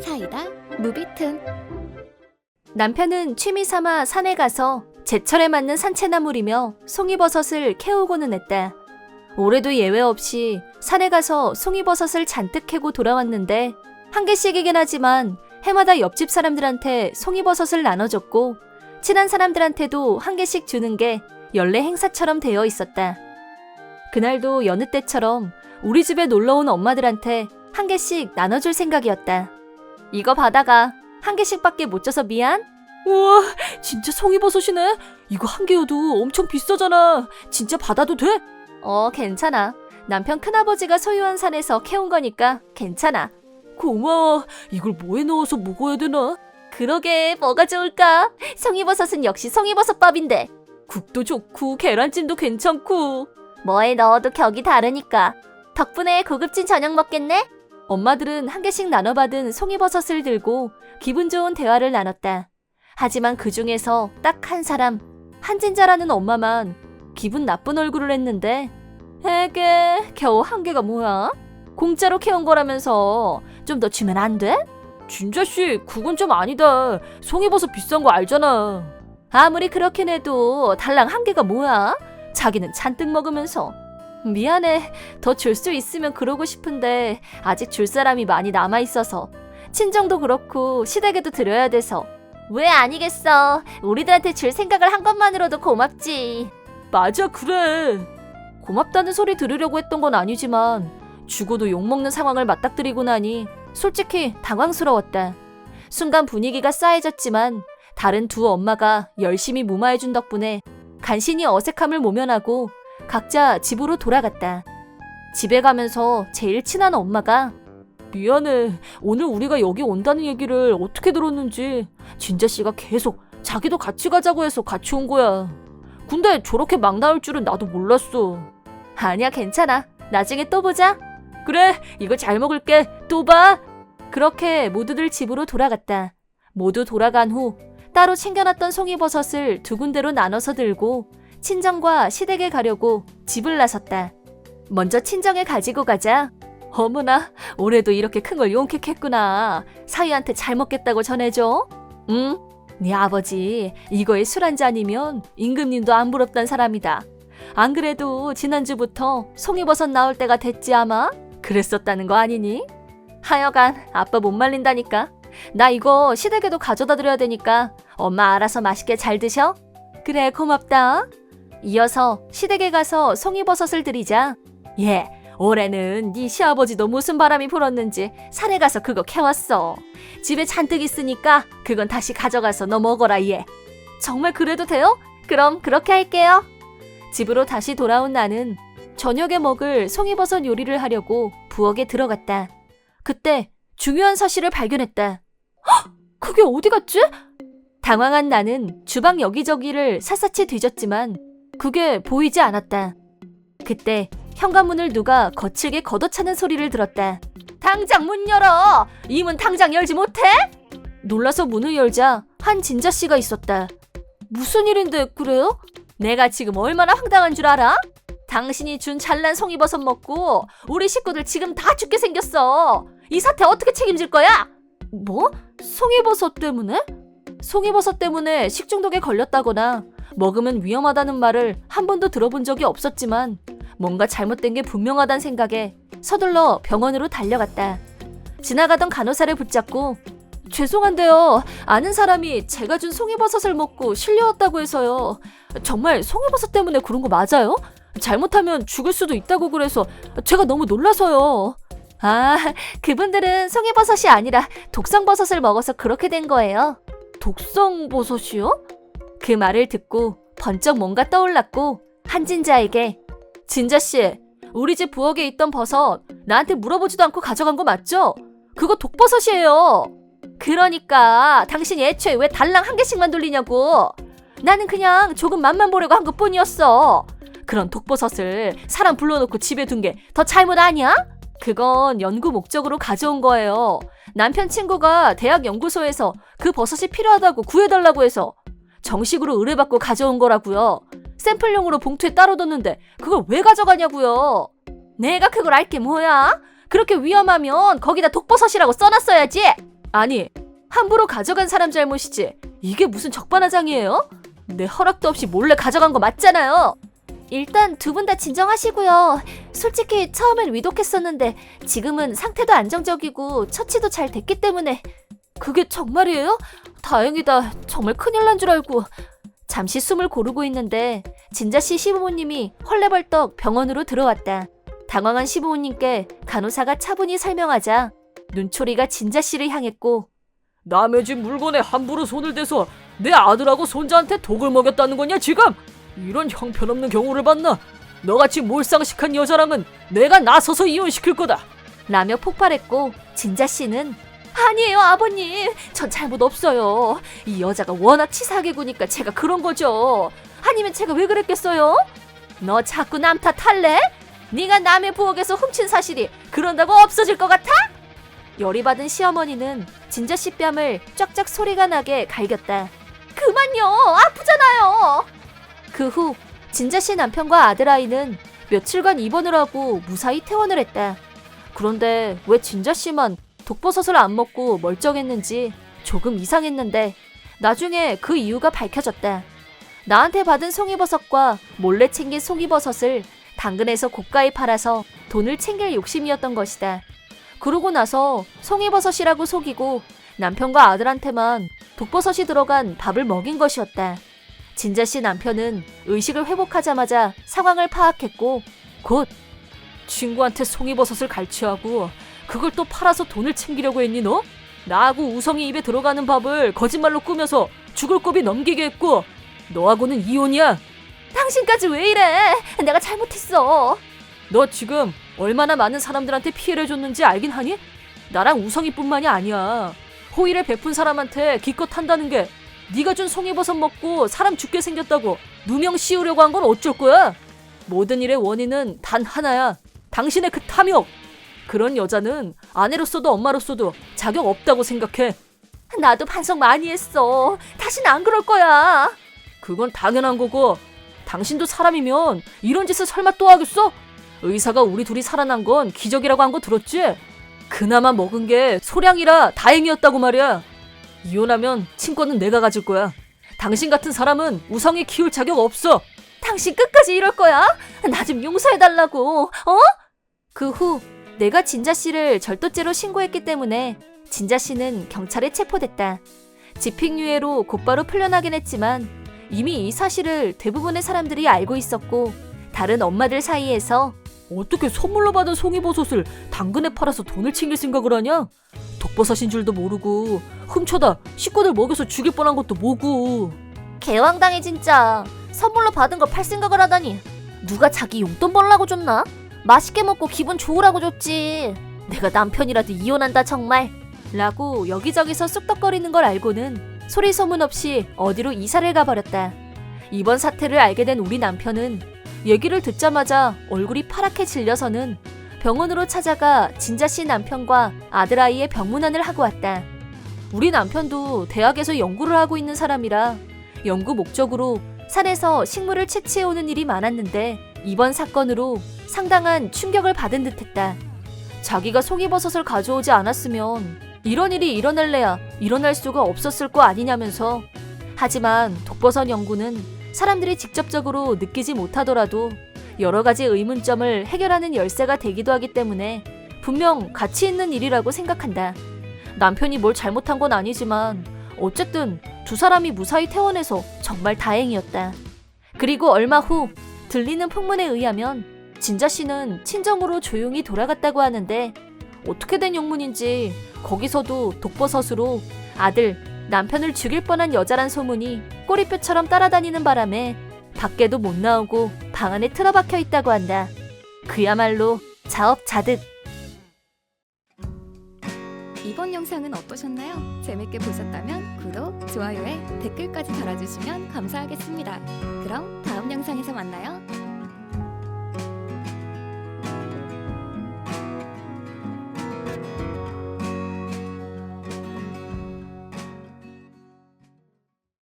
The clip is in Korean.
사이다 무비튼 남편은 취미 삼아 산에 가서 제철에 맞는 산채나물이며 송이버섯을 캐오고는 했다. 올해도 예외 없이 산에 가서 송이버섯을 잔뜩 캐고 돌아왔는데 한 개씩이긴 하지만 해마다 옆집 사람들한테 송이버섯을 나눠줬고 친한 사람들한테도 한 개씩 주는 게 연례 행사처럼 되어 있었다. 그날도 여느 때처럼 우리 집에 놀러 온 엄마들한테 한 개씩 나눠줄 생각이었다. 이거 받아가. 한 개씩밖에 못 줘서 미안? 우와, 진짜 송이버섯이네. 이거 한 개여도 엄청 비싸잖아. 진짜 받아도 돼? 어, 괜찮아. 남편 큰아버지가 소유한 산에서 캐온 거니까 괜찮아. 고마워. 이걸 뭐에 넣어서 먹어야 되나? 그러게, 뭐가 좋을까? 송이버섯은 역시 송이버섯밥인데. 국도 좋고, 계란찜도 괜찮고. 뭐에 넣어도 격이 다르니까. 덕분에 고급진 저녁 먹겠네? 엄마들은 한 개씩 나눠받은 송이버섯을 들고 기분 좋은 대화를 나눴다. 하지만 그 중에서 딱 한 사람, 한진자라는 엄마만 기분 나쁜 얼굴을 했는데, 에게, 겨우 한 개가 뭐야? 공짜로 캐온 거라면서 좀 더 주면 안 돼? 진자씨, 그건 좀 아니다. 송이버섯 비싼 거 알잖아. 아무리 그렇긴 해도 달랑 한 개가 뭐야? 자기는 잔뜩 먹으면서. 미안해. 더 줄 수 있으면 그러고 싶은데 아직 줄 사람이 많이 남아 있어서 친정도 그렇고 시댁에도 드려야 돼서 왜 아니겠어. 우리들한테 줄 생각을 한 것만으로도 고맙지. 맞아, 그래. 고맙다는 소리 들으려고 했던 건 아니지만 죽어도 욕먹는 상황을 맞닥뜨리고 나니 솔직히 당황스러웠다. 순간 분위기가 싸해졌지만 다른 두 엄마가 열심히 무마해준 덕분에 간신히 어색함을 모면하고 각자 집으로 돌아갔다. 집에 가면서 제일 친한 엄마가 미안해. 오늘 우리가 여기 온다는 얘기를 어떻게 들었는지 진자 씨가 계속 자기도 같이 가자고 해서 같이 온 거야. 근데 저렇게 막 나올 줄은 나도 몰랐어. 아니야, 괜찮아. 나중에 또 보자. 그래, 이거 잘 먹을게. 또 봐. 그렇게 모두들 집으로 돌아갔다. 모두 돌아간 후 따로 챙겨놨던 송이버섯을 두 군데로 나눠서 들고 친정과 시댁에 가려고 집을 나섰다. 먼저 친정에 가지고 가자. 어머나, 올해도 이렇게 큰 걸 용케했구나. 사위한테 잘 먹겠다고 전해줘. 응? 네 아버지 이거에 술 한 잔이면 임금님도 안 부럽단 사람이다. 안 그래도 지난주부터 송이버섯 나올 때가 됐지 아마? 그랬었다는 거 아니니? 하여간 아빠 못 말린다니까. 나 이거 시댁에도 가져다 드려야 되니까 엄마 알아서 맛있게 잘 드셔. 그래 고맙다. 이어서 시댁에 가서 송이버섯을 드리자. 예, 올해는 네 시아버지도 무슨 바람이 불었는지 산에 가서 그거 캐왔어. 집에 잔뜩 있으니까 그건 다시 가져가서 너 먹어라 얘. 정말 그래도 돼요? 그럼 그렇게 할게요. 집으로 다시 돌아온 나는 저녁에 먹을 송이버섯 요리를 하려고 부엌에 들어갔다. 그때 중요한 사실을 발견했다. 헉! 그게 어디 갔지? 당황한 나는 주방 여기저기를 샅샅이 뒤졌지만 그게 보이지 않았다. 그때 현관문을 누가 거칠게 걷어차는 소리를 들었다. 당장 문 열어! 이 문 당장 열지 못해? 놀라서 문을 열자 한 진자 씨가 있었다. 무슨 일인데 그래요? 내가 지금 얼마나 황당한 줄 알아? 당신이 준 잘난 송이버섯 먹고 우리 식구들 지금 다 죽게 생겼어. 이 사태 어떻게 책임질 거야? 뭐? 송이버섯 때문에? 송이버섯 때문에 식중독에 걸렸다거나 먹으면 위험하다는 말을 한 번도 들어본 적이 없었지만 뭔가 잘못된 게 분명하단 생각에 서둘러 병원으로 달려갔다. 지나가던 간호사를 붙잡고 죄송한데요. 아는 사람이 제가 준 송이버섯을 먹고 실려왔다고 해서요. 정말 송이버섯 때문에 그런 거 맞아요? 잘못하면 죽을 수도 있다고 그래서 제가 너무 놀라서요. 아, 그분들은 송이버섯이 아니라 독성버섯을 먹어서 그렇게 된 거예요. 독성버섯이요? 그 말을 듣고 번쩍 뭔가 떠올랐고 한진자에게 진자 씨, 우리 집 부엌에 있던 버섯 나한테 물어보지도 않고 가져간 거 맞죠? 그거 독버섯이에요. 그러니까 당신이 애초에 왜 달랑 한 개씩만 돌리냐고. 나는 그냥 조금 맛만 보려고 한 것뿐이었어. 그런 독버섯을 사람 불러놓고 집에 둔 게 더 잘못 아니야? 그건 연구 목적으로 가져온 거예요. 남편 친구가 대학 연구소에서 그 버섯이 필요하다고 구해달라고 해서 정식으로 의뢰받고 가져온 거라고요. 샘플용으로 봉투에 따로 뒀는데 그걸 왜 가져가냐고요. 내가 그걸 알게 뭐야? 그렇게 위험하면 거기다 독버섯이라고 써놨어야지. 아니, 함부로 가져간 사람 잘못이지. 이게 무슨 적반하장이에요? 내 허락도 없이 몰래 가져간 거 맞잖아요. 일단 두 분 다 진정하시고요. 솔직히 처음엔 위독했었는데 지금은 상태도 안정적이고 처치도 잘 됐기 때문에 그게 정말이에요? 다행이다. 정말 큰일 난 줄 알고 잠시 숨을 고르고 있는데 진자 씨 시부모님이 헐레벌떡 병원으로 들어왔다. 당황한 시부모님께 간호사가 차분히 설명하자 눈초리가 진자 씨를 향했고 남의 집 물건에 함부로 손을 대서 내 아들하고 손자한테 독을 먹였다는 거냐 지금? 이런 형편없는 경우를 봤나? 너같이 몰상식한 여자랑은 내가 나서서 이혼시킬 거다. 라며 폭발했고 진자 씨는 아니에요 아버님 전 잘못 없어요 이 여자가 워낙 치사하게 구니까 제가 그런 거죠 아니면 제가 왜 그랬겠어요? 너 자꾸 남 탓할래? 네가 남의 부엌에서 훔친 사실이 그런다고 없어질 것 같아? 열이 받은 시어머니는 진자 씨 뺨을 쫙쫙 소리가 나게 갈겼다 그만요 아프잖아요 그 후 진자 씨 남편과 아들아이는 며칠간 입원을 하고 무사히 퇴원을 했다 그런데 왜 진자 씨만 독버섯을 안 먹고 멀쩡했는지 조금 이상했는데 나중에 그 이유가 밝혀졌다. 나한테 받은 송이버섯과 몰래 챙긴 송이버섯을 당근에서 고가에 팔아서 돈을 챙길 욕심이었던 것이다. 그러고 나서 송이버섯이라고 속이고 남편과 아들한테만 독버섯이 들어간 밥을 먹인 것이었다. 진자 씨 남편은 의식을 회복하자마자 상황을 파악했고 곧 친구한테 송이버섯을 갈취하고 그걸 또 팔아서 돈을 챙기려고 했니 너? 나하고 우성이 입에 들어가는 밥을 거짓말로 꾸며서 죽을 고비 넘기게 했고 너하고는 이혼이야. 당신까지 왜 이래? 내가 잘못했어. 너 지금 얼마나 많은 사람들한테 피해를 줬는지 알긴 하니? 나랑 우성이뿐만이 아니야. 호의를 베푼 사람한테 기껏 한다는 게 네가 준 송이버섯 먹고 사람 죽게 생겼다고 누명 씌우려고 한 건 어쩔 거야? 모든 일의 원인은 단 하나야. 당신의 그 탐욕. 그런 여자는 아내로서도 엄마로서도 자격 없다고 생각해. 나도 반성 많이 했어. 다시는 안 그럴 거야. 그건 당연한 거고 당신도 사람이면 이런 짓을 설마 또 하겠어? 의사가 우리 둘이 살아난 건 기적이라고 한 거 들었지? 그나마 먹은 게 소량이라 다행이었다고 말이야. 이혼하면 친권은 내가 가질 거야. 당신 같은 사람은 우성이 키울 자격 없어. 당신 끝까지 이럴 거야? 나 좀 용서해달라고. 어? 그 후 내가 진자 씨를 절도죄로 신고했기 때문에 진자 씨는 경찰에 체포됐다. 집행유예로 곧바로 풀려나긴 했지만 이미 이 사실을 대부분의 사람들이 알고 있었고 다른 엄마들 사이에서 어떻게 선물로 받은 송이버섯을 당근에 팔아서 돈을 챙길 생각을 하냐? 독버섯인 줄도 모르고 훔쳐다 식구들 먹여서 죽일 뻔한 것도 뭐고. 개왕당해 진짜 선물로 받은 거 팔 생각을 하다니 누가 자기 용돈 벌라고 줬나? 맛있게 먹고 기분 좋으라고 줬지. 내가 남편이라도 이혼한다 정말. 라고 여기저기서 쑥덕거리는 걸 알고는 소리 소문 없이 어디로 이사를 가버렸다. 이번 사태를 알게 된 우리 남편은 얘기를 듣자마자 얼굴이 파랗게 질려서는 병원으로 찾아가 진자 씨 남편과 아들 아이의 병문안을 하고 왔다. 우리 남편도 대학에서 연구를 하고 있는 사람이라 연구 목적으로 산에서 식물을 채취해 오는 일이 많았는데 이번 사건으로 상당한 충격을 받은 듯했다. 자기가 송이버섯을 가져오지 않았으면 이런 일이 일어날래야 일어날 수가 없었을 거 아니냐면서 하지만 독버섯 연구는 사람들이 직접적으로 느끼지 못하더라도 여러 가지 의문점을 해결하는 열쇠가 되기도 하기 때문에 분명 가치 있는 일이라고 생각한다. 남편이 뭘 잘못한 건 아니지만 어쨌든 두 사람이 무사히 퇴원해서 정말 다행이었다. 그리고 얼마 후 들리는 풍문에 의하면 진자 씨는 친정으로 조용히 돌아갔다고 하는데 어떻게 된 영문인지 거기서도 독버섯으로 아들, 남편을 죽일 뻔한 여자란 소문이 꼬리뼈처럼 따라다니는 바람에 밖에도 못 나오고 방 안에 틀어박혀 있다고 한다. 그야말로 자업자득. 이번 영상은 어떠셨나요? 재밌게 보셨다면 구독, 좋아요에 댓글까지 달아주시면 감사하겠습니다. 그럼 다음 영상에서 만나요.